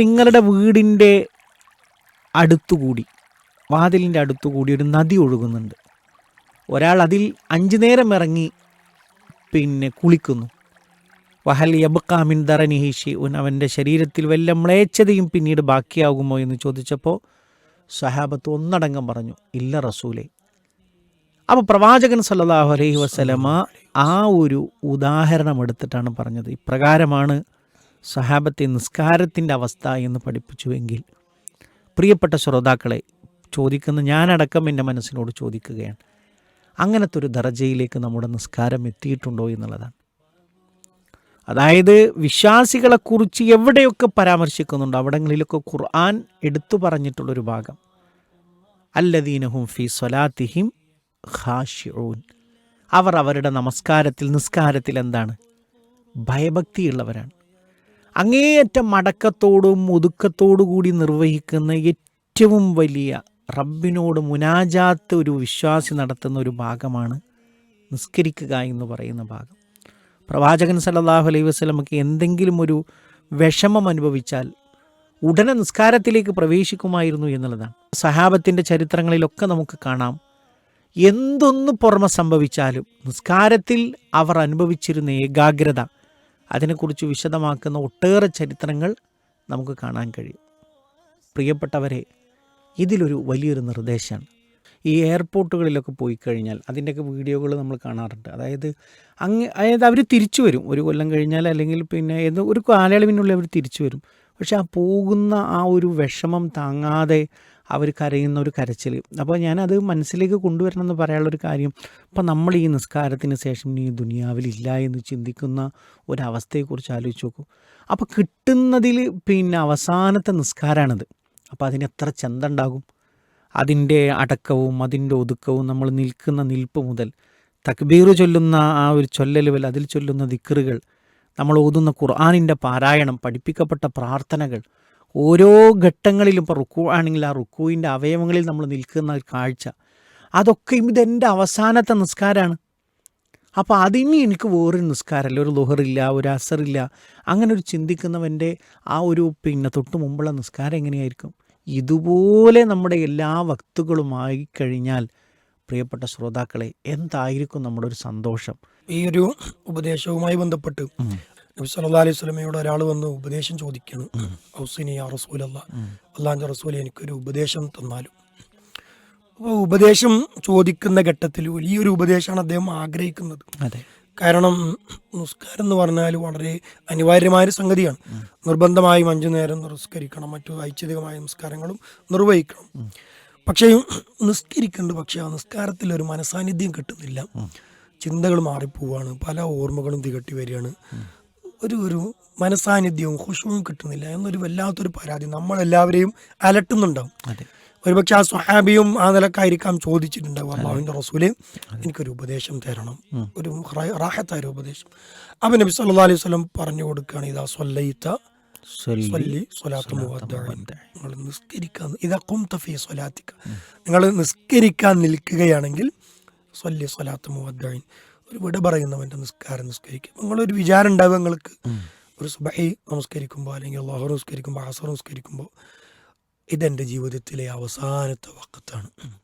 നിങ്ങളുടെ വീടിന്റെ അടുത്തുകൂടി വാതിലിന്റെ അടുത്തുകൂടി ഒരു നദി ഒഴുകുന്നുണ്ട്. ഒരാൾ അതിൽ അഞ്ചു നേരം ഇറങ്ങി പിന്നെ കുളിക്കുന്നു. വഹൽ യബക്കാമിൻ ദറനിഹിഷി ഉൻ അവന്റെ ശരീരത്തിൽ വല്ല മ്ലേച്ഛതയും പിന്നീട് ബാക്കിയാകുമോ എന്ന് ചോദിച്ചപ്പോൾ സഹാബത്ത് ഒന്നടങ്കം പറഞ്ഞു ഇല്ല റസൂലെ. അപ്പോൾ പ്രവാചകൻ സല്ലാഹു അലൈഹി വസ്ലമ ആ ഒരു ഉദാഹരണം എടുത്തിട്ടാണ് പറഞ്ഞത്. ഇപ്രകാരമാണ് സഹാബത്തെ നിസ്കാരത്തിന്റെ അവസ്ഥ എന്ന് പഠിപ്പിച്ചുവെങ്കിൽ പ്രിയപ്പെട്ട ശ്രോതാക്കളെ ചോദിക്കുന്ന ഞാനടക്കം എന്റെ മനസ്സിനോട് ചോദിക്കുകയാണ് അങ്ങനത്തെ ഒരു ദർജയിലേക്ക് നമ്മുടെ നിസ്കാരം എത്തിയിട്ടുണ്ടോ എന്നുള്ളതാണ്. അതായത് വിശ്വാസികളെക്കുറിച്ച് എവിടെയൊക്കെ പരാമർശിക്കുന്നുണ്ട് അവിടങ്ങളിലൊക്കെ ഖുർആൻ എടുത്തു പറഞ്ഞിട്ടുള്ളൊരു ഭാഗം. അല്ലദീനഹും ഫി സ്വലാത്തിഹിം ഖാഷിഊൻ. അവർ അവരുടെ നമസ്കാരത്തിൽ നിസ്കാരത്തിൽ എന്താണ്? ഭയഭക്തിയുള്ളവരാണ്. അങ്ങേയറ്റം മടക്കത്തോടും ഒതുക്കത്തോടു കൂടി നിർവഹിക്കുന്ന ഏറ്റവും വലിയ റബ്ബിനോട് മുനാജാത്ത് ഒരു വിശ്വാസി നടത്തുന്ന ഒരു ഭാഗമാണ് നിസ്കരിക്കുക എന്ന് പറയുന്ന ഭാഗം. പ്രവാചകൻ സല്ലല്ലാഹു അലൈഹി വസ്ലമക്ക് എന്തെങ്കിലും ഒരു വിഷമം അനുഭവിച്ചാൽ ഉടനെ നിസ്കാരത്തിലേക്ക് പ്രവേശിക്കുമായിരുന്നു എന്നുള്ളതാണ്. സഹാബത്തിന്റെ ചരിത്രങ്ങളിലൊക്കെ നമുക്ക് കാണാം. എന്തൊന്ന് പുറമെ സംഭവിച്ചാലും നിസ്കാരത്തിൽ അവർ അനുഭവിച്ചിരുന്ന ഏകാഗ്രത അതിനെക്കുറിച്ച് വിശദമാക്കുന്ന ഒട്ടേറെ ചരിത്രങ്ങൾ നമുക്ക് കാണാൻ കഴിയും. പ്രിയപ്പെട്ടവരെ ഇതിലൊരു വലിയൊരു നിർദ്ദേശമാണ്. ഈ എയർപോർട്ടുകളിലൊക്കെ പോയി കഴിഞ്ഞാൽ അതിന്റെയൊക്കെ വീഡിയോകൾ നമ്മൾ കാണാറുണ്ട്. അതായത് അങ്ങ് അതായത് അവർ തിരിച്ചു വരും ഒരു കൊല്ലം കഴിഞ്ഞാൽ അല്ലെങ്കിൽ പിന്നെ ഒരു കാലയളവിനുള്ളിൽ അവർ തിരിച്ചു വരും പക്ഷെ ആ പോകുന്ന ആ ഒരു വിഷമം താങ്ങാതെ അവർ കരയുന്ന ഒരു കരച്ചിൽ. അപ്പോൾ ഞാനത് മനസ്സിലേക്ക് കൊണ്ടുവരണം എന്ന് പറയാനുള്ളൊരു കാര്യം ഇപ്പം നമ്മൾ ഈ നിസ്കാരത്തിന് ശേഷം ഈ ദുനിയാവിലില്ല എന്ന് ചിന്തിക്കുന്ന ഒരവസ്ഥയെക്കുറിച്ച് ആലോചിച്ച് നോക്കൂ. അപ്പോൾ കിട്ടുന്നതിൽ പിന്നെ അവസാനത്തെ നിസ്കാരമാണിത്. അപ്പോൾ അതിന് എത്ര ചന്തണ്ടാകും അതിന്റെ അടക്കവും അതിന്റെ ഒതുക്കവും നമ്മൾ നിൽക്കുന്ന നിൽപ്പ് മുതൽ തക്ബീർ ചൊല്ലുന്ന ആ ഒരു ചൊല്ലലുകൾ അതിൽ ചൊല്ലുന്ന ദിക്കറുകൾ നമ്മൾ ഓതുന്ന ഖുർആാനിന്റെ പാരായണം പഠിപ്പിക്കപ്പെട്ട പ്രാർത്ഥനകൾ ഓരോ ഘട്ടങ്ങളിലും ഇപ്പോൾ റുക്കു ആണെങ്കിൽ ആ റുക്കുവിന്റെ അവയവങ്ങളിൽ നമ്മൾ നിൽക്കുന്ന കാഴ്ച. അതൊക്കെ ഇതെന്റെ അവസാനത്തെ നിസ്കാരമാണ് അപ്പോൾ അതിന് എനിക്ക് വേറൊരു നിസ്കാരമല്ല. ഒരു ലുഹറില്ല ഒരു അസറില്ല. അങ്ങനെ ഒരു ചിന്തിക്കുന്നവന്റെ ആ ഒരു പിന്നെ തൊട്ട് മുമ്പുള്ള നിസ്കാരം എങ്ങനെയായിരിക്കും? ഇതുപോലെ നമ്മുടെ എല്ലാ വക്തുക്കളുമായി കഴിഞ്ഞാൽ പ്രിയപ്പെട്ട ശ്രോതാക്കളെ എന്തായിരിക്കും നമ്മുടെ ഒരു സന്തോഷം? ഈ ഒരു ഉപദേശവുമായി ബന്ധപ്പെട്ട് നബി സല്ലല്ലാഹു അലൈഹി സ്വലമയോട് ഒരാൾ വന്ന് ഉപദേശം ചോദിക്കുകയാണ് ഔസിനി യാ റസൂലല്ല. അള്ളാഹിന്റെ റസൂൽ എനിക്കൊരു ഉപദേശം തന്നാലും. അപ്പോൾ ഉപദേശം ചോദിക്കുന്ന ഘട്ടത്തിൽ വലിയൊരു ഉപദേശമാണ് അദ്ദേഹം ആഗ്രഹിക്കുന്നത്. അതെ. കാരണം നിസ്കാരം എന്ന് പറഞ്ഞാൽ വളരെ അനിവാര്യമായ ഒരു സംഗതിയാണ് നിർബന്ധമായും അഞ്ചു നേരം നിസ്കരിക്കണം മറ്റു ഐച്ഛികമായ നിസ്കാരങ്ങളും നിർവഹിക്കണം. പക്ഷേ നിസ്കരിക്കുന്നുണ്ട് പക്ഷേ ആ നിസ്കാരത്തിൽ ഒരു മനസാന്നിധ്യം കിട്ടുന്നില്ല. ചിന്തകൾ മാറിപ്പോവാണ്. പല ഓർമ്മകളും തികട്ടി വരികയാണ്. ഒരു ഒരു മനസാന്നിധ്യവും ഖുഷുവും കിട്ടുന്നില്ല എന്നൊരു വല്ലാത്തൊരു പരാതി നമ്മളെല്ലാവരെയും അലട്ടുന്നുണ്ടാവും. ഒരുപക്ഷെ ആ സ്വഹാബിയും ആ നിലക്കായിരിക്കാം ചോദിച്ചിട്ടുണ്ടാവും അള്ളാഹുവിന്റെ റസൂലെ എനിക്കൊരു ഉപദേശം തരണം. ഒരു റാഹത്തായ ഒരു ഉപദേശം. അപ്പം നബി സല്ലാ അലൈഹി വസല്ലം പറഞ്ഞു കൊടുക്കുകയാണ് ഇതാ സ്വല്ലയിത്ത. നിങ്ങൾ നിസ്കരിക്കാൻ ഇതാ നിങ്ങൾ നിസ്കരിക്കാൻ നിൽക്കുകയാണെങ്കിൽ സ്വലാത്ത് ഒരു വിട പറയുന്നവന്റെ നിസ്കാരം നിസ്കരിക്കും. നിങ്ങളൊരു വിചാരം ഉണ്ടാവുക നിങ്ങൾക്ക്. ഒരു സുബഹി നമസ്കരിക്കുമ്പോൾ അല്ലെങ്കിൽ ലോഹർ നമസ്കരിക്കുമ്പോൾ ആസർ നമസ്കരിക്കുമ്പോൾ ഇതെന്റെ ജീവിതത്തിലെ അവസാനത്തെ വക്കത്താണ്.